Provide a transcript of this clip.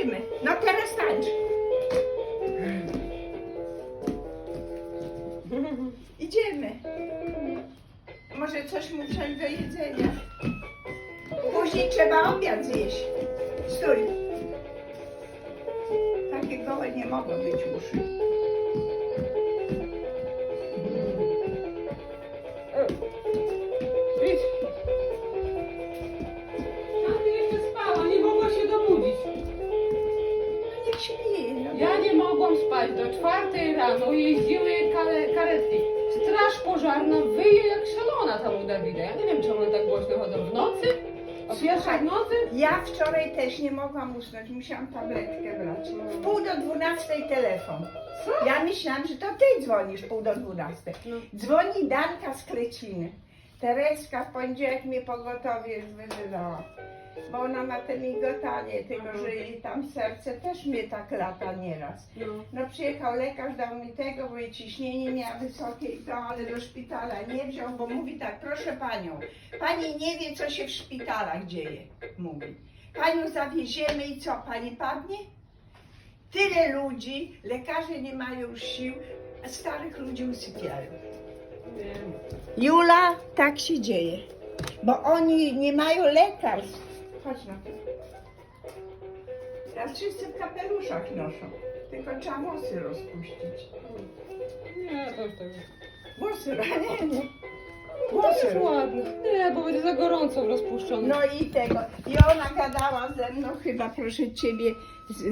tańczymy. No teraz tańcz. Idziemy. Może coś muszę wziąć do jedzenia. Później trzeba obiad zjeść. Stój. Takie gołe nie mogą być uszy. Ja nie mogłam spać. Do czwartej rano jeździły kare, karetki. Straż pożarna wyje jak szalona tam u Dawida. Ja nie wiem, czemu one tak głośno chodzą. W nocy? O pierwszej w nocy? Ja wczoraj też nie mogłam usnąć, musiałam tabletkę brać. W pół do dwunastej telefon. Co? Ja myślałam, że to ty dzwonisz pół do dwunastej. No. Dzwoni Danka z Kreciny. Tereska w poniedziałek mnie pogotowie wyzywała. Bo ona ma te migotanie, tylko że jej tam serce też mnie tak lata nieraz. No. No przyjechał lekarz, dał mi tego, bo jej ciśnienie miała wysokie i to, ale do szpitala nie wziął, bo mówi tak, proszę panią, pani nie wie, co się w szpitalach dzieje, mówi. Panią zawieziemy i co, pani padnie? Tyle ludzi, lekarze nie mają już sił, a starych ludzi usypiają. Jula, tak się dzieje, bo oni nie mają lekarstw. Chodź na to. Teraz wszyscy w kapeluszach noszą, tylko trzeba włosy rozpuścić. Nie, to już tak. Włosy, nie, nie. To Włosy. już ładnie. Nie, bo będzie za gorąco rozpuszczony. No i tego. I ona gadała ze mną chyba, proszę ciebie, z,